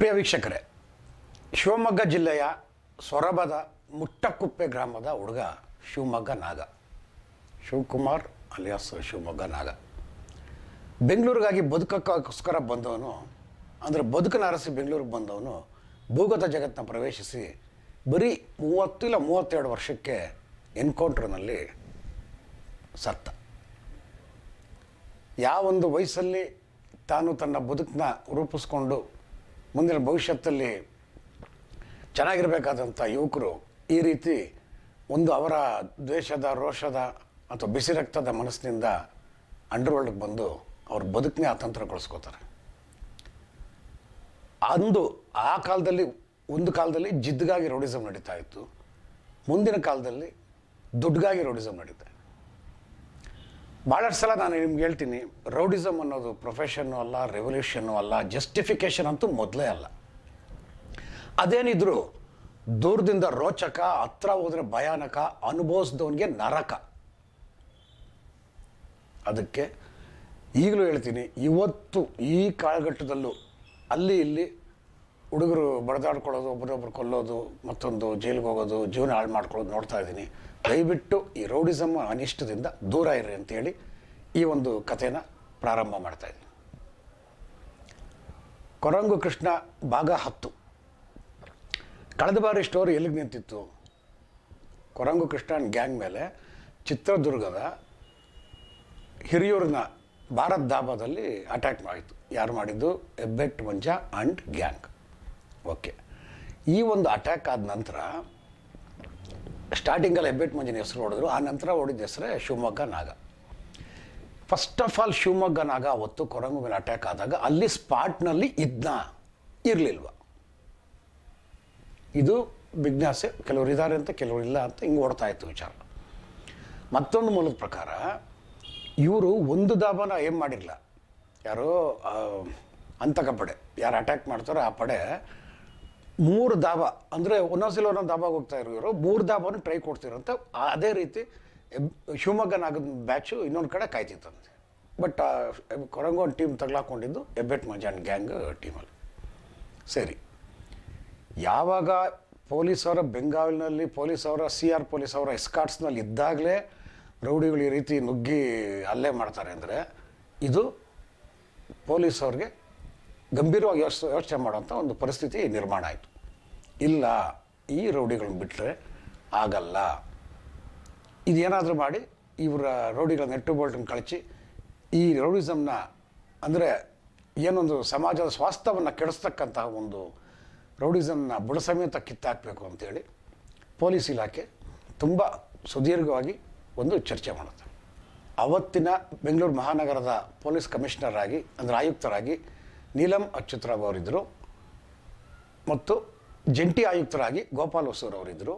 ಪ್ರಿಯ ವೀಕ್ಷಕರೇ, ಶಿವಮೊಗ್ಗ ಜಿಲ್ಲೆಯ ಸೊರಬದ ಮುಟ್ಟಕುಪ್ಪೆ ಗ್ರಾಮದ ಹುಡುಗ ಶಿವಮೊಗ್ಗ ನಾಗ. ಶಿವಕುಮಾರ್ ಅಲಿಯಾಸ್ ಶಿವಮೊಗ್ಗ ನಾಗ. ಬೆಂಗಳೂರಿಗಾಗಿ ಬದುಕಕ್ಕೋಸ್ಕರ ಬಂದವನು, ಅಂದರೆ ಬದುಕನ ಅರಸಿ ಬೆಂಗಳೂರಿಗೆ ಬಂದವನು, ಭೂಗತ ಜಗತ್ತನ್ನ ಪ್ರವೇಶಿಸಿ ಬರೀ ಮೂವತ್ತು ಇಲ್ಲ ಮೂವತ್ತೆರಡು ವರ್ಷಕ್ಕೆ ಎನ್ಕೌಂಟ್ರ್ನಲ್ಲಿ ಸತ್ತ ಯಾವೊಂದು ವಯಸ್ಸಲ್ಲಿ ತಾನು ತನ್ನ ಬದುಕನ್ನ ರೂಪಿಸ್ಕೊಂಡು ಮುಂದಿನ ಭವಿಷ್ಯತ್ತಲ್ಲಿ ಚೆನ್ನಾಗಿರಬೇಕಾದಂಥ ಯುವಕರು ಈ ರೀತಿ ಒಂದು ಅವರ ದ್ವೇಷದ, ರೋಷದ ಅಥವಾ ಬಿಸಿ ರಕ್ತದ ಮನಸ್ಸಿನಿಂದ ಅಂಡರ್ವರ್ಲ್ಡ್ಗೆ ಬಂದು ಅವ್ರ ಬದುಕನ್ನೇ ಅತಂತ್ರಗೊಳಿಸ್ಕೋತಾರೆ ಅಂದು ಆ ಕಾಲದಲ್ಲಿ, ಒಂದು ಕಾಲದಲ್ಲಿ ಜಿದ್ಗಾಗಿ ರೋಡಿಸಮ್ ನಡೀತಾ ಇತ್ತು. ಮುಂದಿನ ಕಾಲದಲ್ಲಿ ದುಡ್ಡುಗಾಗಿ ರೋಡಿಸಮ್ ನಡೀತಾ ಭಾಳಷ್ಟು ಸಲ ನಾನು ನಿಮ್ಗೆ ಹೇಳ್ತೀನಿ ರೌಡಿಸಮ್ ಅನ್ನೋದು ಪ್ರೊಫೆಷನ್ನು ಅಲ್ಲ ರೆವಲ್ಯೂಷನ್ನು ಅಲ್ಲ ಜಸ್ಟಿಫಿಕೇಷನ್ ಅಂತೂ ಮೊದಲೇ ಅಲ್ಲ. ಅದೇನಿದ್ರು ದೂರದಿಂದ ರೋಚಕ, ಹತ್ರ ಹೋದರೆ ಭಯಾನಕ, ಅನುಭವಿಸಿದವನಿಗೆ ನರಕ. ಅದಕ್ಕೆ ಈಗಲೂ ಹೇಳ್ತೀನಿ, ಇವತ್ತು ಈ ಕಾಲಘಟ್ಟದಲ್ಲೂ ಅಲ್ಲಿ ಇಲ್ಲಿ ಹುಡುಗರು ಬಡದಾಡ್ಕೊಳ್ಳೋದು ಒಬ್ಬರೊಬ್ರು ಕೊಲ್ಲೋದು, ಮತ್ತೊಂದು ಜೈಲಿಗೆ ಹೋಗೋದು, ಜೀವನ ಹಾಳು ಮಾಡ್ಕೊಳ್ಳೋದು ನೋಡ್ತಾ ಇದ್ದೀನಿ. ದಯವಿಟ್ಟು ಈ ರೌಡಿಸಮ್ ಅನಿಷ್ಟದಿಂದ ದೂರ ಇರ್ರಿ ಅಂತೇಳಿ ಈ ಒಂದು ಕಥೆನ ಪ್ರಾರಂಭ ಮಾಡ್ತಾ ಇದ್ದೀನಿ. ಕೊರಂಗು ಕೃಷ್ಣ ಭಾಗ ಹತ್ತು. ಕಳೆದ ಬಾರಿ ಸ್ಟೋರಿ ಎಲ್ಲಿಗೆ ನಿಂತಿತ್ತು? ಕೊರಂಗು ಕೃಷ್ಣನ್ ಗ್ಯಾಂಗ್ ಮೇಲೆ ಚಿತ್ರದುರ್ಗದ ಹಿರಿಯೂರಿನ ಭಾರತ್ ಧಾಬಾದಲ್ಲಿ ಅಟ್ಯಾಕ್ ಮಾಡಿತ್ತು. ಯಾರು ಮಾಡಿದ್ದು? Hebbet Manja and gang okay ಈ ಒಂದು ಅಟ್ಯಾಕ್ ಆದ ನಂತರ ಸ್ಟಾರ್ಟಿಂಗಲ್ಲಿ ಹೆಬ್ಬೆಟ್ ಮಂಜಿನ ಹೆಸರು ಹೊಡೆದ್ರು. ಆ ನಂತರ ಹೊಡಿದ ಹೆಸರೇ ಶಿವಮೊಗ್ಗ, ನಾಗ. ಫಸ್ಟ್ ಆಫ್ ಆಲ್ ಶಿವಮೊಗ್ಗ, ನಾಗ ಅವತ್ತು ಕೊರಂಗು ಮೇಲೆ ಅಟ್ಯಾಕ್ ಆದಾಗ ಅಲ್ಲಿ ಸ್ಪಾಟ್ನಲ್ಲಿ ಇದ್ನ ಇರಲಿಲ್ವ? ಇದು ವಿಜ್ಞಾಸೆ ಕೆಲವರು ಇದ್ದಾರೆ ಅಂತ, ಕೆಲವರು ಇಲ್ಲ ಅಂತ ಹಿಂಗೆ ಓಡ್ತಾ ಇತ್ತು ವಿಚಾರ. ಮತ್ತೊಂದು ಮೂಲದ ಪ್ರಕಾರ, ಇವರು ಒಂದು ದಾಬನ ಏನು ಮಾಡಿರಲಿಲ್ಲ? ಯಾರೋ ಅಂತಕ ಪಡೆ. ಯಾರು ಅಟ್ಯಾಕ್ ಮಾಡ್ತಾರೋ ಆ ಪಡೆ ಮೂರು ದಾಬ, ಅಂದರೆ ಒಂದೊಂದ್ಸಲ ಒಂದೊಂದು ದಾಬಾಗೆ ಹೋಗ್ತಾ ಇರೋರು, ಮೂರು ದಾಬಾನು ಟ್ರೈ ಕೊಡ್ತಿರಂತ ಅದೇ ರೀತಿ ಎಬ್- ಶಿವಮೊಗ್ಗನಾಗದ ಬ್ಯಾಚು ಇನ್ನೊಂದು ಕಡೆ ಕಾಯ್ತಿತ್ತಂತೆ ಬಟ್ ಕೊರಂಗೋನ್ ಟೀಮ್ ತಗ್ಲಾಕೊಂಡಿದ್ದು ಎಬ್ಬೆಟ್ ಮಂಜಾನ್ ಗ್ಯಾಂಗ್ ಟೀಮಲ್ಲಿ ಸರಿ. ಯಾವಾಗ ಪೊಲೀಸ್ ಪೊಲೀಸವರ ಪೊಲೀಸ್ ಅವರ, ಸಿ ಆರ್ ಪೊಲೀಸ್ ಅವರ ಎಸ್ಕಾಟ್ಸ್ನಲ್ಲಿ ಇದ್ದಾಗಲೇ ರೌಡಿಗಳು ಈ ರೀತಿ ನುಗ್ಗಿ ಅಲ್ಲೇ ಮಾಡ್ತಾರೆ ಅಂದರೆ, ಇದು ಪೊಲೀಸ್ ಅವ್ರಿಗೆ ಗಂಭೀರವಾಗಿ ಯೋಚನೆ ಯೋಚನೆ ಮಾಡೋಂಥ ಒಂದು ಪರಿಸ್ಥಿತಿ ನಿರ್ಮಾಣ ಆಯಿತು. ಇಲ್ಲ, ಈ ರೌಡಿಗಳನ್ನ ಬಿಟ್ಟರೆ ಆಗಲ್ಲ. ಇದೇನಾದರೂ ಮಾಡಿ ಇವರ ರೌಡಿಗಳ ನೆಟ್ಟು ಬೋಲ್ಟನ್ನು ಕಳಿಸಿ ಈ ರೌಡಿಸಮ್ನ ಅಂದರೆ ಏನೊಂದು ಸಮಾಜದ ಸ್ವಾಸ್ಥ್ಯವನ್ನು ಕೆಡಿಸ್ತಕ್ಕಂತಹ ಒಂದು ರೌಡಿಸಮ್ನ ಬುಡಸಮೇತ ಕಿತ್ತಾಕಬೇಕು ಅಂತೇಳಿ ಪೊಲೀಸ್ ಇಲಾಖೆ ತುಂಬ ಸುದೀರ್ಘವಾಗಿ ಒಂದು ಚರ್ಚೆ ಮಾಡುತ್ತೆ. ಅವತ್ತಿನ ಬೆಂಗಳೂರು ಮಹಾನಗರದ ಪೊಲೀಸ್ ಕಮಿಷನರ್ ಆಗಿ, ಅಂದರೆ ಆಯುಕ್ತರಾಗಿ ನೀಲಂ ಅಚ್ಯುತರಾವ್ ಅವರಿದ್ದರು. ಮತ್ತು ಜಂಟಿ ಆಯುಕ್ತರಾಗಿ ಗೋಪಾಲ್ ಹೊಸೂರ್ ಅವರಿದ್ದರು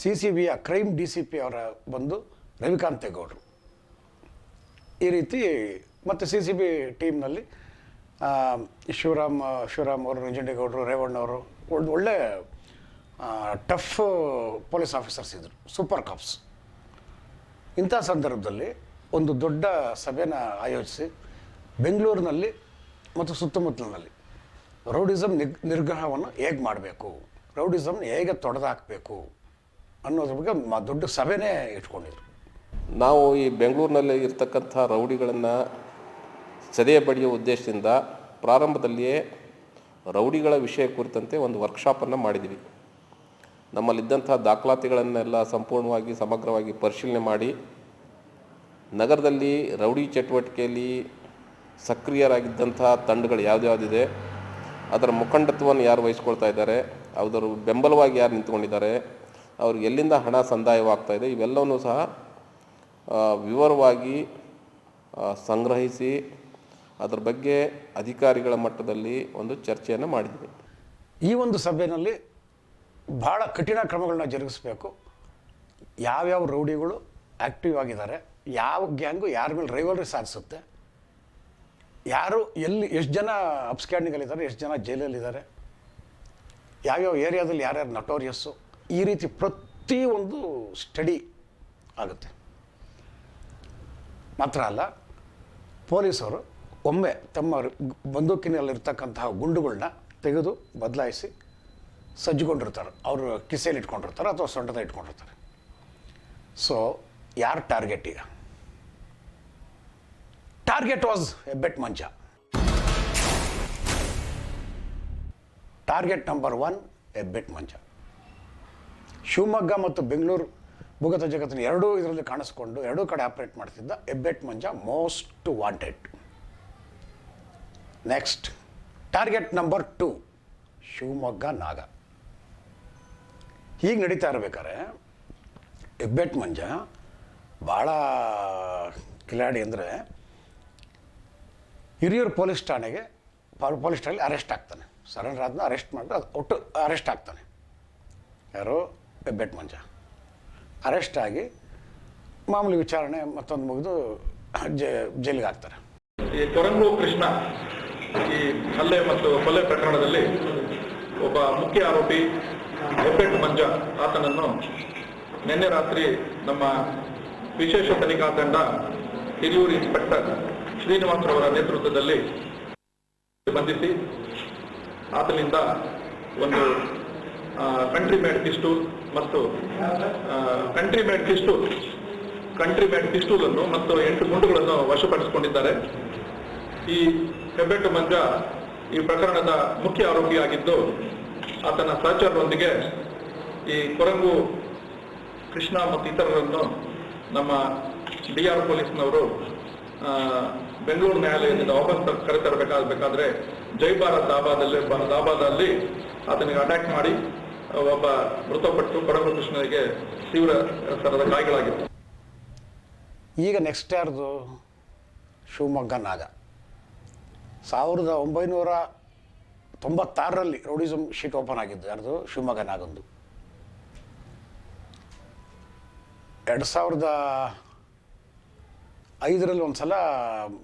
ಸಿ ಸಿ ಬಿಯ ಕ್ರೈಮ್ ಡಿ ಸಿ ಪಿ ಅವರ ಬಂದು ರವಿಕಾಂತೇಗೌಡರು ಈ ರೀತಿ ಮತ್ತು ಸಿ ಸಿ ಬಿ ಟೀಮ್ನಲ್ಲಿ ಶಿವರಾಮ್ ಶಿವರಾಮ್ ಅವರು, ನಂಜುಂಡೇಗೌಡರು ರೇವಣ್ಣವರು ಒಳ್ಳೆ ಒಳ್ಳೆ ಟಫ್ ಪೊಲೀಸ್ ಆಫೀಸರ್ಸ್ ಇದ್ದರು ಸೂಪರ್ ಕಾಪ್ಸ್. ಇಂಥ ಸಂದರ್ಭದಲ್ಲಿ ಒಂದು ದೊಡ್ಡ ಸಭೆನ ಆಯೋಜಿಸಿ ಬೆಂಗಳೂರಿನಲ್ಲಿ ಮತ್ತು ಸುತ್ತಮುತ್ತಲಿನಲ್ಲಿ ರೌಡಿಸಮ್ ನಿಗ್, ನಿರ್ಗ್ರಹವನ್ನು ಹೇಗೆ ಮಾಡಬೇಕು? ರೌಡಿಸಮ್ನ ಹೇಗೆ ತೊಡೆದಾಕಬೇಕು? ಅನ್ನೋದ್ರ ಬಗ್ಗೆ ದೊಡ್ಡ ಸಭೆನೇ ಇಟ್ಕೊಂಡಿದ್ರು. ನಾವು ಈ ಬೆಂಗಳೂರಿನಲ್ಲಿ ಇರ್ತಕ್ಕಂಥ ರೌಡಿಗಳನ್ನು ಸದೆಯ ಬಡಿಯೋ ಉದ್ದೇಶದಿಂದ ಪ್ರಾರಂಭದಲ್ಲಿಯೇ ರೌಡಿಗಳ ವಿಷಯ ಕುರಿತಂತೆ ಒಂದು ವರ್ಕ್ಶಾಪನ್ನು ಮಾಡಿದ್ವಿ ನಮ್ಮಲ್ಲಿದ್ದಂಥ ದಾಖಲಾತಿಗಳನ್ನೆಲ್ಲ ಸಂಪೂರ್ಣವಾಗಿ, ಸಮಗ್ರವಾಗಿ ಪರಿಶೀಲನೆ ಮಾಡಿ, ನಗರದಲ್ಲಿ ರೌಡಿ ಚಟುವಟಿಕೆಯಲ್ಲಿ ಸಕ್ರಿಯರಾಗಿದ್ದಂಥ ತಂಡಗಳು ಯಾವ್ದ್ಯಾವ್ದಿದೆ ಅದರ ಮುಖಂಡತ್ವವನ್ನು ಯಾರು ವಹಿಸ್ಕೊಳ್ತಾ ಇದ್ದಾರೆ, ಅದರ ಬೆಂಬಲವಾಗಿ ಯಾರು ನಿಂತ್ಕೊಂಡಿದ್ದಾರೆ, ಅವ್ರಿಗೆ ಎಲ್ಲಿಂದ ಹಣ ಸಂದಾಯವಾಗ್ತಾ ಇದೆ, ಇವೆಲ್ಲವನ್ನೂ ಸಹ ವಿವರವಾಗಿ ಸಂಗ್ರಹಿಸಿ, ಅದರ ಬಗ್ಗೆ ಅಧಿಕಾರಿಗಳ ಮಟ್ಟದಲ್ಲಿ ಒಂದು ಚರ್ಚೆಯನ್ನು ಮಾಡಿದ್ವಿ. ಈ ಒಂದು ಸಭೆಯಲ್ಲಿ ಭಾಳ ಕಠಿಣ ಕ್ರಮಗಳನ್ನ ಜರುಗಿಸಬೇಕು. ಯಾವ್ಯಾವ ರೌಡಿಗಳು ಆ್ಯಕ್ಟಿವ್ ಆಗಿದ್ದಾರೆ, ಯಾವ ಗ್ಯಾಂಗು ಯಾರ ಮೇಲೆ ರೈವಲ್ರಿ ಸಾಧಿಸುತ್ತೆ ಯಾರು ಎಲ್ಲಿ ಎಷ್ಟು ಜನ ಅಪ್ಸ್ಕ್ಯಾಂಡಿಂಗಲ್ಲಿದ್ದಾರೆ ಎಷ್ಟು ಜನ ಜೈಲಲ್ಲಿದ್ದಾರೆ? ಯಾವ್ಯಾವ ಏರಿಯಾದಲ್ಲಿ ಯಾರ್ಯಾರು ನಟೋರಿಯಸ್ಸು ಈ ರೀತಿ ಪ್ರತಿಯೊಂದು ಸ್ಟಡಿ ಆಗುತ್ತೆ. ಮಾತ್ರ ಅಲ್ಲ, ಪೊಲೀಸರು ಒಮ್ಮೆ ತಮ್ಮ ಬಂದೂಕಿನಲ್ಲಿರ್ತಕ್ಕಂತಹ ಗುಂಡುಗಳನ್ನ ತೆಗೆದು ಬದಲಾಯಿಸಿ ಸಜ್ಜುಕೊಂಡಿರ್ತಾರೆ. ಅವರು ಕಿಸೆಯಲ್ಲಿ ಇಟ್ಕೊಂಡಿರ್ತಾರೆ ಅಥವಾ ಸೊಂಟದ ಇಟ್ಕೊಂಡಿರ್ತಾರೆ ಸೊ ಯಾರು ಟಾರ್ಗೆಟ್ ಈಗ? Target was Hebbet Manja target number one Hebbet Manja Shivamogga ಮತ್ತು ಬೆಂಗಳೂರು ಭೂಗತ ಜಗತ್ತಿನ ಎರಡೂ ಇದರಲ್ಲಿ ಕಾಣಿಸ್ಕೊಂಡು, ಎರಡೂ ಕಡೆ ಆಪ್ರೇಟ್ ಮಾಡ್ತಿದ್ದ Hebbet Manja most wanted next target number two Shivamogga, Naga. ಹೀಗೆ ನಡೀತಾ ಇರ್ಬೇಕಾದ್ರೆ ಎಬ್ಬೆಟ್ ಮಂಜ ಭಾಳ ಕಿಲಾಡಿ ಅಂದರೆ ಹಿರಿಯೂರು ಪೊಲೀಸ್ ಠಾಣೆಗೆ ಪೊಲೀಸ್ ಠಾಣೆಯಲ್ಲಿ ಅರೆಸ್ಟ್ ಆಗ್ತಾನೆ. ಸರೆಂಡರ್ ಆದ್ಮೇಲೆ ಅರೆಸ್ಟ್ ಮಾಡಿದ್ರೆ ಅದು ಒಟ್ಟು ಅರೆಸ್ಟ್ ಆಗ್ತಾನೆ. ಯಾರು? ಬೆಟ್ ಮಂಜ. ಅರೆಸ್ಟ್ ಆಗಿ ಮಾಮೂಲಿ ವಿಚಾರಣೆ ಮತ್ತೊಂದು ಮುಗಿದು ಜೈಲಿಗೆ ಹಾಕ್ತಾರೆ ಈ ಕೊರಂಗು ಕೃಷ್ಣ, ಈ ಹಲ್ಲೆ ಮತ್ತು ಕೊಲೆ ಪ್ರಕರಣದಲ್ಲಿ ಒಬ್ಬ ಮುಖ್ಯ ಆರೋಪಿ ಹೆಬ್ಬೆಟ್ ಮಂಜ ಆತನನ್ನು ನಿನ್ನೆ ರಾತ್ರಿ ನಮ್ಮ ವಿಶೇಷ ತನಿಖಾ ತಂಡ ಹಿರಿಯೂರು ಇನ್ಸ್ಪೆಕ್ಟರ್ ಶ್ರೀನಿವಾಸರವರ ನೇತೃತ್ವದಲ್ಲಿ ಬಂಧಿಸಿ ಆತನಿಂದ ಒಂದು ಕಂಟ್ರಿ ಮೇಡ್ ಪಿಸ್ಟೂಲ್ ಮತ್ತು country made pistol country made pistol ಅನ್ನು ಮತ್ತು ಎಂಟು ಗುಂಡುಗಳನ್ನು ವಶಪಡಿಸಿಕೊಂಡಿದ್ದಾರೆ. ಈ ಹೆಬ್ಬೆಟ್ಟು ಮಂಜ ಈ ಪ್ರಕರಣದ ಮುಖ್ಯ ಆರೋಪಿಯಾಗಿದ್ದು, ಆತನ ಸಹಚರರೊಂದಿಗೆ ಈ ಕೊರಂಗು ಕೃಷ್ಣ ಮತ್ತು ಇತರರನ್ನು ನಮ್ಮ ಡಿ ಆರ್ ಪೊಲೀಸ್ನವರು ಬೆಂಗಳೂರು ನ್ಯಾಯಾಲಯದಿಂದ ವಾಪಸ್ ಕರೆತರಬೇಕಾಗಬೇಕಾದ್ರೆ ಜೈ ಭಾರತ್ ದಾಬಾದಲ್ಲಿ ದಾಬಾದಲ್ಲಿ ಆತನಿಗೆ ಅಟ್ಯಾಕ್ ಮಾಡಿ, ಒಬ್ಬ ಮೃತಪಟ್ಟು ಕೊಡಗು ತೀವ್ರ ಥರದ ಗಾಯಗಳಾಗಿತ್ತು ಈಗ ನೆಕ್ಸ್ಟ್ ಯಾರ್ದು? ಶಿವಮೊಗ್ಗ ನಾಗ. ಸಾವಿರದ ಒಂಬೈನೂರ ತೊಂಬತ್ತಾರರಲ್ಲಿ ರೌಡಿಸಮ್ ಶೀಟ್ ಓಪನ್ ಆಗಿದ್ದು, ಯಾರ್ದು? ಶಿವಮೊಗ್ಗ ನಾಗಂದು. ಎರಡು ಸಾವಿರದ ಐದರಲ್ಲಿ ಒಂದು ಸಲ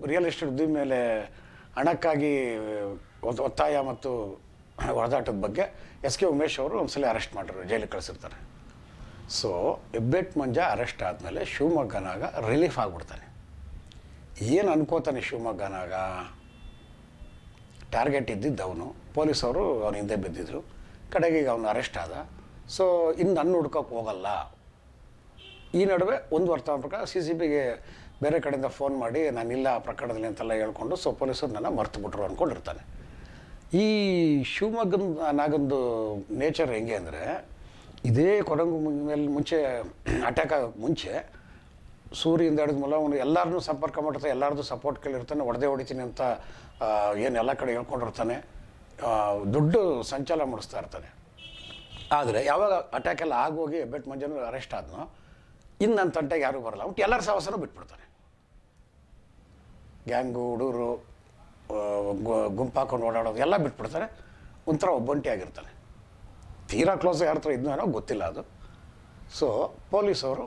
ರಿಯಲ್ ಎಸ್ಟೇಟ್ ಉದ್ಯಮ ಮೇಲೆ ಹಣಕ್ಕಾಗಿ ಒತ್- ಒತ್ತಾಯ ಮತ್ತು ಹೊರದಾಟದ ಬಗ್ಗೆ ಎಸ್ ಕೆ ಉಮೇಶ್ ಅವರು ಒಂದು ಸಲ ಅರೆಸ್ಟ್ ಮಾಡಿದ್ರು, ಜೈಲಿಗೆ ಕಳಿಸಿರ್ತಾರೆ. ಸೊ ಹೆಬ್ಬೆಟ್ ಮಂಜ ಅರೆಸ್ಟ್ ಆದಮೇಲೆ ಶಿವಮೊಗ್ಗನಾಗ ರಿಲೀಫ್ ಆಗಿಬಿಡ್ತಾನೆ. ಏನು ಅನ್ಕೋತಾನೆ ಶಿವಮೊಗ್ಗನಾಗ? ಟಾರ್ಗೆಟ್ ಇದ್ದಿದ್ದು ಅವನು. ಪೊಲೀಸವರು ಅವನ ಹಿಂದೆ ಬಿದ್ದಿದ್ರು. ಕಡೆಗೆ ಈಗ ಅವನು ಅರೆಸ್ಟ್ ಆದ. ಸೊ ಇನ್ನು ನನ್ನ ಹುಡ್ಕೋಕೆ ಹೋಗಲ್ಲ. ಈ ನಡುವೆ ಒಂದು ವರ್ತಮಾನ ಪ್ರಕಾರ ಸಿ ಸಿ ಬಿಗೆ ಬೇರೆ ಕಡೆಯಿಂದ ಫೋನ್ ಮಾಡಿ, ನಾನಿಲ್ಲ ಆ ಪ್ರಕರಣದಲ್ಲಿ ಅಂತೆಲ್ಲ ಹೇಳ್ಕೊಂಡು ಸೊ ಪೊಲೀಸರು ನನ್ನ ಮರ್ತು ಬಿಟ್ರು ಅಂದ್ಕೊಂಡಿರ್ತಾನೆ ಈ ಶಿವಮೊಗ್ಗದ ನಾಗಂದು ನೇಚರ್ ಹೆಂಗೆ ಅಂದರೆ, ಇದೇ ಕೊರಂಗು ಮೇಲೆ ಮುಂಚೆ ಅಟ್ಯಾಕ್ ಆಗೋಕ್ಕೆ ಮುಂಚೆ ಸೂರ್ಯಿಂದ ಹಿಡಿದ ಮೂಲ ಅವನು ಎಲ್ಲರನ್ನೂ ಸಂಪರ್ಕ ಮಾಡಿರ್ತಾನೆ ಎಲ್ಲರದ್ದು ಸಪೋರ್ಟ್ ಕೇಳಿರ್ತಾನೆ ಹೊಡೆದೇ ಹೊಡಿತೀನಿ ಅಂತ ಏನು ಎಲ್ಲ ಕಡೆ ಹೇಳ್ಕೊಂಡಿರ್ತಾನೆ ದುಡ್ಡು ಸಂಚಾಲ ಮೂಡಿಸ್ತಾ ಇರ್ತಾನೆ. ಆದರೆ ಯಾವಾಗ ಅಟ್ಯಾಕ್ ಎಲ್ಲ ಆಗೋಗಿ ಬೆಟ್ ಮಂಜನೂ ಅರೆಸ್ಟ್ ಆದನೋ ಇನ್ನು ನನ್ನ ತಂಟೆಗೆ ಯಾರೂ ಬರಲ್ಲ. ಒಟ್ಟು ಎಲ್ಲರ ಸಾಹಸನೂ ಬಿಟ್ಬಿಡ್ತಾನೆ. ಗ್ಯಾಂಗು, ಹುಡುಗರು ಗುಂಪು ಹಾಕೊಂಡು ಓಡಾಡೋದು ಎಲ್ಲ ಬಿಟ್ಬಿಡ್ತಾರೆ. ಒಂಥರ ಒಬ್ಬಂಟಿ ಆಗಿರ್ತಾನೆ ತೀರಾ ಕ್ಲೋಸ್ ಯಾರ ಹತ್ರ ಇದ್ನೋ ಏನೋ ಗೊತ್ತಿಲ್ಲ ಅದು. ಸೊ ಪೊಲೀಸವರು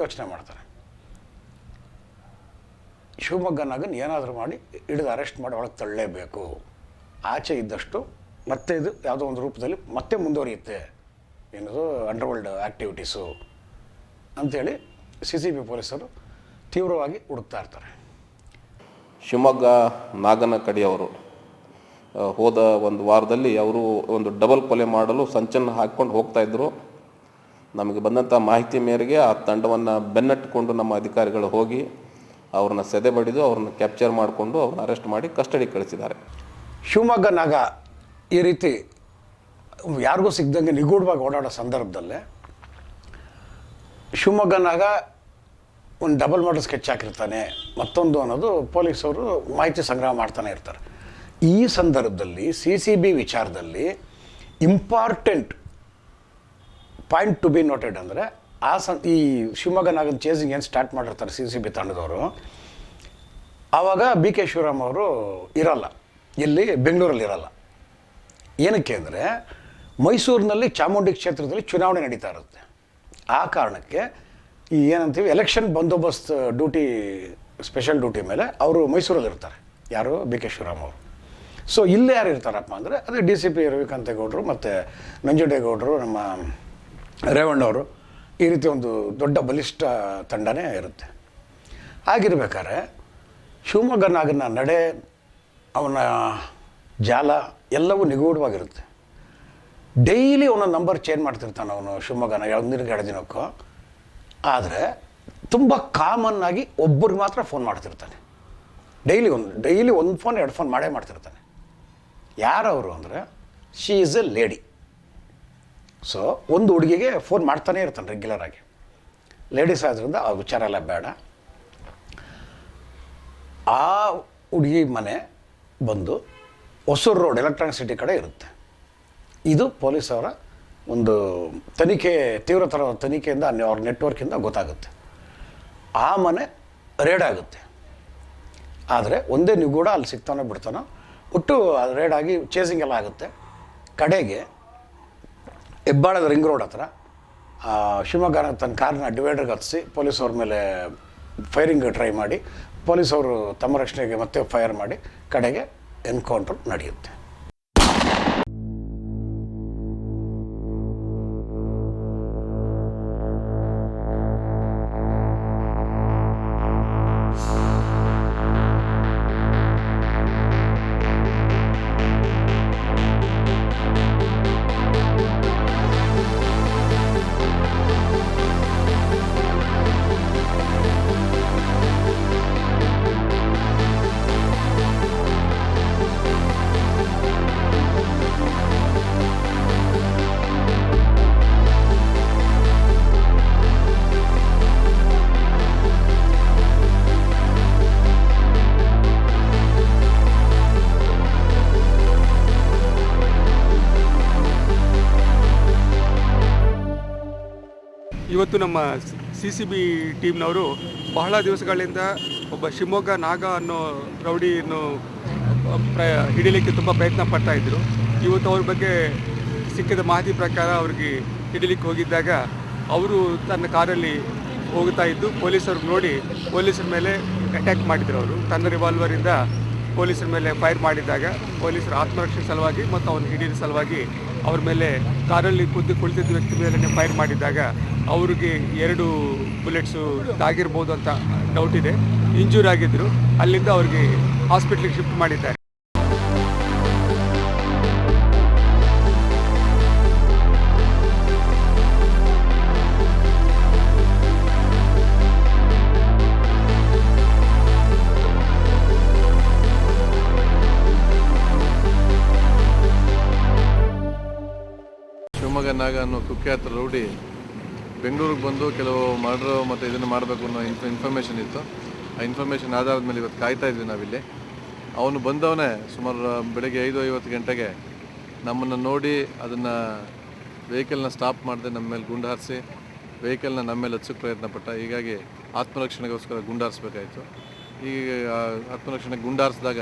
ಯೋಚನೆ ಮಾಡ್ತಾರೆ. ಶಿವಮೊಗ್ಗನಾಗನ್ ಏನಾದರೂ ಮಾಡಿ ಹಿಡಿದು ಅರೆಸ್ಟ್ ಮಾಡಿ ಒಳಗೆ ತಳ್ಳಲೇಬೇಕು ಆಚೆ ಇದ್ದಷ್ಟು ಮತ್ತೆ ಇದು ಯಾವುದೋ ಒಂದು ರೂಪದಲ್ಲಿ ಮತ್ತೆ ಮುಂದುವರಿಯುತ್ತೆ ಏನದು ಅಂಡರ್ವರ್ಲ್ಡ್ ಆ್ಯಕ್ಟಿವಿಟೀಸು ಅಂಥೇಳಿ ಸಿ ಸಿ ಬಿ ಪೊಲೀಸರು ತೀವ್ರವಾಗಿ ಹುಡುಕ್ತಾ ಇರ್ತಾರೆ. ಶಿವಮೊಗ್ಗ, ನಾಗನ ಕಡೆಯವರು. ಹೋದ ಒಂದು ವಾರದಲ್ಲಿ ಅವರು ಒಂದು ಡಬಲ್ ಕೊಲೆ ಮಾಡಲು ಸಂಚನ್ನು ಹಾಕ್ಕೊಂಡು ಹೋಗ್ತಾ ಇದ್ರು. ನಮಗೆ ಬಂದಂಥ ಮಾಹಿತಿ ಮೇರೆಗೆ ಆ ತಂಡವನ್ನು ಬೆನ್ನಟ್ಟಿಕೊಂಡು ನಮ್ಮ ಅಧಿಕಾರಿಗಳು ಹೋಗಿ ಅವ್ರನ್ನ ಸೆದೆ ಬಡಿದು ಅವ್ರನ್ನ ಕ್ಯಾಪ್ಚರ್ ಮಾಡಿಕೊಂಡು ಅವ್ರನ್ನ ಅರೆಸ್ಟ್ ಮಾಡಿ ಕಸ್ಟಡಿ ಕಳಿಸಿದ್ದಾರೆ. ಶಿವಮೊಗ್ಗ ನಾಗ ಈ ರೀತಿ ಯಾರಿಗೂ ಸಿಗ್ದಂಗೆ ನಿಗೂಢವಾಗಿ ಓಡಾಡೋ ಸಂದರ್ಭದಲ್ಲೇ ಶಿವಮೊಗ್ಗ ನಾಗ ಒಂದು ಡಬಲ್ ಮರ್ಡರ್ ಸ್ಕೆಚ್ ಹಾಕಿರ್ತಾನೆ, ಮತ್ತೊಂದು ಅನ್ನೋದು ಪೊಲೀಸರು ಮಾಹಿತಿ ಸಂಗ್ರಹ ಮಾಡ್ತಾನೆ ಇರ್ತಾರೆ. ಈ ಸಂದರ್ಭದಲ್ಲಿ ಸಿ ಸಿ ಬಿ ವಿಚಾರದಲ್ಲಿ important point to be noted ಅಂದರೆ ಆ ಸಂ ಈ ಶಿವಮೊಗ್ಗ ನಾಗದ ಚೇಸಿಂಗ್ ಏನು ಸ್ಟಾರ್ಟ್ ಮಾಡಿರ್ತಾರೆ ಸಿ ಸಿ ಬಿ ತಂಡದವರು, ಆವಾಗ ಬಿ ಕೆ ಶಿವರಾಮ್ ಅವರು ಇರಲ್ಲ. ಇಲ್ಲಿ ಬೆಂಗಳೂರಲ್ಲಿ ಇರಲ್ಲ. ಏನಕ್ಕೆ ಅಂದರೆ ಮೈಸೂರಿನಲ್ಲಿ ಚಾಮುಂಡಿ ಕ್ಷೇತ್ರದಲ್ಲಿ ಚುನಾವಣೆ ನಡೀತಾ ಇರುತ್ತೆ. ಆ ಕಾರಣಕ್ಕೆ ಈ ಏನಂತೀವಿ ಎಲೆಕ್ಷನ್ ಬಂದೋಬಸ್ತ್ ಡ್ಯೂಟಿ ಸ್ಪೆಷಲ್ ಡ್ಯೂಟಿ ಮೇಲೆ ಅವರು ಮೈಸೂರಲ್ಲಿ ಇರ್ತಾರೆ. ಯಾರು? ಬಿ ಕೆ ಶಿವರಾಮ್ ಅವರು. ಸೊ ಇಲ್ಲೇ ಯಾರು ಇರ್ತಾರಪ್ಪ ಅಂದರೆ, ಅದೇ ಡಿ ಸಿ ಪಿ ರವಿಕಾಂತೇಗೌಡರು ಮತ್ತು ನಂಜುಂಡೇಗೌಡರು, ನಮ್ಮ ರೇವಣ್ಣವರು ಈ ರೀತಿ ಒಂದು ದೊಡ್ಡ ಬಲಿಷ್ಠ ತಂಡನೇ ಇರುತ್ತೆ. ಆಗಿರ್ಬೇಕಾದ್ರೆ ಶಿವಮೊಗ್ಗ ನಾಗನ ನಡೆ, ಅವನ ಜಾಲ ಎಲ್ಲವೂ ನಿಗೂಢವಾಗಿರುತ್ತೆ. ಡೈಲಿ ಅವನ ನಂಬರ್ ಚೇಂಜ್ ಮಾಡ್ತಿರ್ತಾನೆ ಅವನು ಶಿವಮೊಗ್ಗನ, ಒಂದಿನ ಎರಡು ದಿನಕ್ಕೂ. ಆದರೆ ತುಂಬ ಕಾಮನ್ ಆಗಿ ಒಬ್ಬರಿಗೆ ಮಾತ್ರ ಫೋನ್ ಮಾಡ್ತಿರ್ತಾನೆ. ಡೈಲಿ ಒಂದು ಡೈಲಿ ಒಂದು ಫೋನ್ ಎರಡು ಫೋನ್ ಮಾಡೇ ಮಾಡ್ತಿರ್ತಾನೆ. ಯಾರವರು ಅಂದರೆ she is a lady so ಒಂದು ಹುಡುಗಿಗೆ ಫೋನ್ ಮಾಡ್ತಾನೆ ಇರ್ತಾನೆ ರೆಗ್ಯುಲರ್ ಆಗಿ. ಲೇಡೀಸ್ ಆದ್ರಿಂದ ಆ ವಿಚಾರ ಎಲ್ಲ ಬೇಡ. ಆ ಹುಡುಗಿ ಮನೆ ಬಂದು ಹೊಸೂರು ರೋಡ್ ಎಲೆಕ್ಟ್ರಾನಿಕ್ ಸಿಟಿ ಕಡೆ ಇರುತ್ತೆ. ಇದು ಪೊಲೀಸವರ ಒಂದು ತನಿಖೆ ತೀವ್ರತರ ತನಿಖೆಯಿಂದ ಅವ್ರ ನೆಟ್ವರ್ಕಿಂದ ಗೊತ್ತಾಗುತ್ತೆ. ಆ ಮನೆ ರೇಡ್ ಆಗುತ್ತೆ. ಆದರೆ ಒಂದೇ ನೀವು ಕೂಡ ಅಲ್ಲಿ ಸಿಗ್ತಾನೋ ಬಿಡ್ತಾನೋ ಒಟ್ಟು ಅದು ರೇಡ್ ಆಗಿ ಚೇಸಿಂಗ್ ಎಲ್ಲ ಆಗುತ್ತೆ. ಕಡೆಗೆ ಹೆಬ್ಬಾಳದ ರಿಂಗ್ ರೋಡ್ ಹತ್ರ ಶಿವಮೊಗ್ಗ ತನ್ನ ಕಾರನ್ನ ಡಿವೈಡರ್ಗೆ ಹತ್ತಿಸಿ ಪೊಲೀಸವ್ರ ಮೇಲೆ ಫೈರಿಂಗ್ ಟ್ರೈ ಮಾಡಿ ಪೊಲೀಸವರು ತಮ್ಮ ರಕ್ಷಣೆಗೆ ಮತ್ತೆ ಫೈರ್ ಮಾಡಿ, ಕಡೆಗೆ ಎನ್ಕೌಂಟರ್ ನಡೆಯುತ್ತೆ. ಇವತ್ತು ನಮ್ಮ ಸಿ ಸಿ ಬಿ ಟೀಮ್ನವರು ಬಹಳ ದಿವಸಗಳಿಂದ ಒಬ್ಬ ಶಿವಮೊಗ್ಗ ನಾಗ ಅನ್ನೋ ರೌಡಿಯನ್ನು ಪ್ರ, ಹಿಡಿಲಿಕ್ಕೆ ತುಂಬ ಪ್ರಯತ್ನ ಪಡ್ತಾ ಇದ್ದರು ಇವತ್ತು ಅವ್ರ ಬಗ್ಗೆ ಸಿಕ್ಕಿದ ಮಾಹಿತಿ ಪ್ರಕಾರ ಅವ್ರಿಗೆ ಹಿಡಿಲಿಕ್ಕೆ ಹೋಗಿದ್ದಾಗ ಅವರು ತನ್ನ ಕಾರಲ್ಲಿ ಹೋಗ್ತಾ ಇದ್ದು ಪೊಲೀಸರು ನೋಡಿ, ಪೊಲೀಸರ ಮೇಲೆ ಅಟ್ಯಾಕ್ ಮಾಡಿದರು ಅವರು. ತನ್ನ ರಿವಾಲ್ವರಿಂದ ಪೊಲೀಸರ ಮೇಲೆ ಫೈರ್ ಮಾಡಿದಾಗ ಪೊಲೀಸರ ಆತ್ಮರಕ್ಷಣೆ ಸಲುವಾಗಿ ಮತ್ತು ಅವನ ಹಿಡಿದ ಸಲುವಾಗಿ ಅವ್ರ ಮೇಲೆ ಕಾರಲ್ಲಿ ಕುದ್ದು ಕುಳಿತಿದ್ದ ವ್ಯಕ್ತಿ ಮೇಲೆ ಫೈರ್ ಮಾಡಿದಾಗ ಅವ್ರಿಗೆ ಎರಡು ಬುಲೆಟ್ಸು ತಾಗಿರ್ಬೋದು ಅಂತ ಡೌಟ್ ಇದೆ. ಇಂಜೂರ್ ಆಗಿದ್ದರು ಅಲ್ಲಿಂದ ಅವ್ರಿಗೆ ಹಾಸ್ಪಿಟ್ಲಿಗೆ ಶಿಫ್ಟ್ ಮಾಡಿದ್ದಾರೆ. ಶಿವಮೊಗ್ಗ ನಾಗ ಅನ್ನೋ ಕುಖ್ಯಾತ ರೌಡಿ ಬೆಂಗಳೂರಿಗೆ ಬಂದು ಕೆಲವು ಮರ್ಡ್ರು ಮತ್ತು ಇದನ್ನು ಮಾಡಬೇಕು ಅನ್ನೋ ಇನ್ಫ ಇನ್ಫಾರ್ಮೇಷನ್ ಇತ್ತು. ಆ ಇನ್ಫಾರ್ಮೇಷನ್ ಆಧಾರದ ಮೇಲೆ ಇವತ್ತು ಕಾಯ್ತಾ ಇದ್ವಿ ನಾವಿಲ್ಲಿ. ಅವನು ಬಂದವನೇ ಸುಮಾರು ಬೆಳಗ್ಗೆ ಐದು ಐವತ್ತು ಗಂಟೆಗೆ ನಮ್ಮನ್ನು ನೋಡಿ ಅದನ್ನು ವೆಹಿಕಲ್ನ ಸ್ಟಾಪ್ ಮಾಡದೆ ನಮ್ಮ ಮೇಲೆ ಗುಂಡು ಹಾರಿಸಿ ವೆಹಿಕಲ್ನ ನಮ್ಮ ಮೇಲೆ ಹಚ್ಚಕ್ಕೆ ಪ್ರಯತ್ನ ಪಟ್ಟ. ಹೀಗಾಗಿ ಆತ್ಮರಕ್ಷಣೆಗೋಸ್ಕರ ಗುಂಡು ಹಾರಿಸ್ಬೇಕಾಯಿತು. ಈಗ ಆ ಆತ್ಮರಕ್ಷಣೆ ಗುಂಡು ಹಾರಿಸಿದಾಗ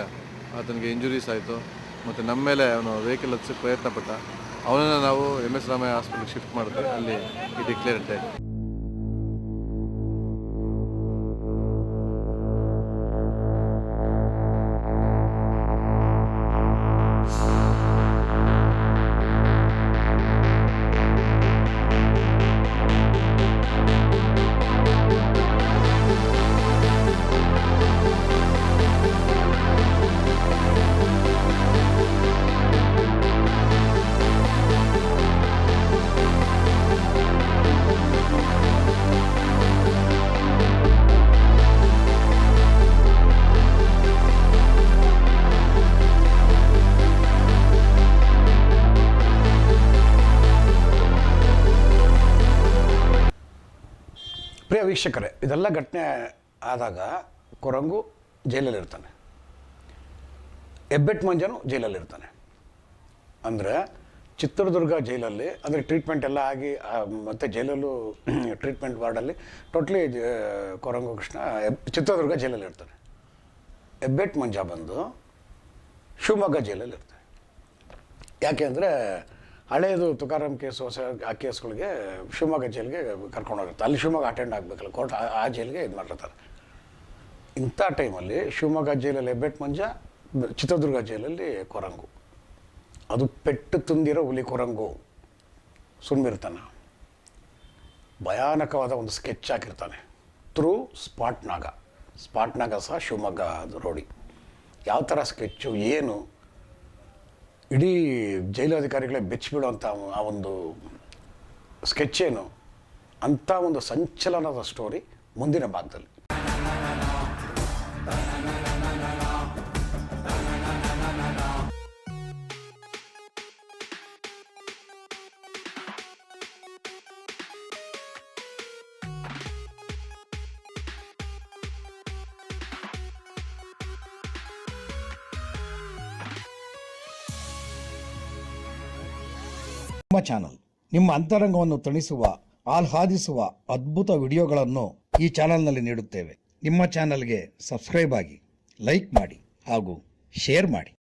ಆತನಿಗೆ ಇಂಜುರೀಸ್ ಆಯಿತು. ಮತ್ತು ನಮ್ಮ ಮೇಲೆ ಅವನು ವೆಹಿಕಲ್ ಹಚ್ಚಕ್ಕೆ ಪ್ರಯತ್ನ ಪಟ್ಟ. ಅವನನ್ನು ನಾವು ಎಂ ಎಸ್ ರಾಮಯ್ಯ ಹಾಸ್ಪಿಟಲ್ಗೆ ಶಿಫ್ಟ್ ಮಾಡಿದ್ರೆ ಅಲ್ಲಿ ಡಿಕ್ಲೇರ್ ಡೆಡ್ ವೀಕ್ಷಕರೇ, ಇದೆಲ್ಲ ಘಟನೆ ಆದಾಗ ಕೊರಂಗು ಜೈಲಲ್ಲಿರ್ತಾನೆ. ಹೆಬ್ಬೆಟ್ ಮಂಜನು ಜೈಲಲ್ಲಿರ್ತಾನೆ. ಅಂದರೆ ಚಿತ್ರದುರ್ಗ ಜೈಲಲ್ಲಿ, ಅಂದರೆ ಟ್ರೀಟ್ಮೆಂಟ್ ಎಲ್ಲ ಆಗಿ ಮತ್ತು ಜೈಲಲ್ಲೂ ಟ್ರೀಟ್ಮೆಂಟ್ ವಾರ್ಡಲ್ಲಿ ಟೋಟ್ಲಿ ಕೊರಂಗು ಕೃಷ್ಣ ಚಿತ್ರದುರ್ಗ ಜೈಲಲ್ಲಿ ಇರ್ತಾನೆ ಹೆಬ್ಬೆಟ್ ಮಂಜ ಬಂದು ಶಿವಮೊಗ್ಗ ಜೈಲಲ್ಲಿ ಇರ್ತಾನೆ ಯಾಕೆ ಅಂದರೆ ಹಳೇದು ತುಕಾರಾಮ್ ಕೇಸು ಹೊಸ, ಆ ಕೇಸ್ಗಳಿಗೆ ಶಿವಮೊಗ್ಗ ಜೈಲಿಗೆ ಕರ್ಕೊಂಡೋಗುತ್ತೆ ಅಲ್ಲಿ ಶಿವಮೊಗ್ಗ ಅಟೆಂಡ್ ಆಗಬೇಕಲ್ಲ, ಕೋರ್ಟ್ ಆ- ಜೈಲಿಗೆ ಇದು ಮಾಡಿರ್ತಾರೆ. ಇಂಥ ಟೈಮಲ್ಲಿ ಶಿವಮೊಗ್ಗ ಜೈಲಲ್ಲಿ ಹೆಬ್ಬೆಟ್ ಮಂಜ, ಚಿತ್ರದುರ್ಗ ಜೈಲಲ್ಲಿ ಕೊರಂಗು. ಅದು ಪೆಟ್ಟು ತುಂಬಿರೋ ಹುಲಿ ಕೊರಂಗು. ಸುಮ್ಮಿರ್ತಾನೆ ಭಯಾನಕವಾದ ಒಂದು ಸ್ಕೆಚ್ ಹಾಕಿರ್ತಾನೆ. ಥ್ರೂ ಸ್ಪಾಟ್ನಾಗ. ಸ್ಪಾಟ್ನಾಗ ಸ್ಪಾಟ್ ನಾಗ ಸಹ ಶಿವಮೊಗ್ಗ ರೋಡಿ ಯಾವ ಥರ ಸ್ಕೆಚ್ಚು, ಏನು ಇಡೀ ಜೈಲಾಧಿಕಾರಿಗಳೇ ಬೆಚ್ಚಿಬಿಡುವಂಥ ಆ ಒಂದು ಸ್ಕೆಚ್ ಏನು ಅಂಥ ಒಂದು ಸಂಚಲನದ ಸ್ಟೋರಿ ಮುಂದಿನ ಭಾಗದಲ್ಲಿ. ನಿಮ್ಮ ಚಾನಲ್ ನಿಮ್ಮ ಅಂತರಂಗವನ್ನು ತಣಿಸುವ ಆಹ್ಲಾದಿಸುವ ಅದ್ಭುತ ವಿಡಿಯೋಗಳನ್ನು ಈ ಚಾನಲ್ನಲ್ಲಿ ನೀಡುತ್ತೇವೆ. ನಿಮ್ಮ ಚಾನಲ್ಗೆ ಸಬ್ಸ್ಕ್ರೈಬ್ ಆಗಿ ಲೈಕ್ ಮಾಡಿ ಹಾಗೂ ಶೇರ್ ಮಾಡಿ.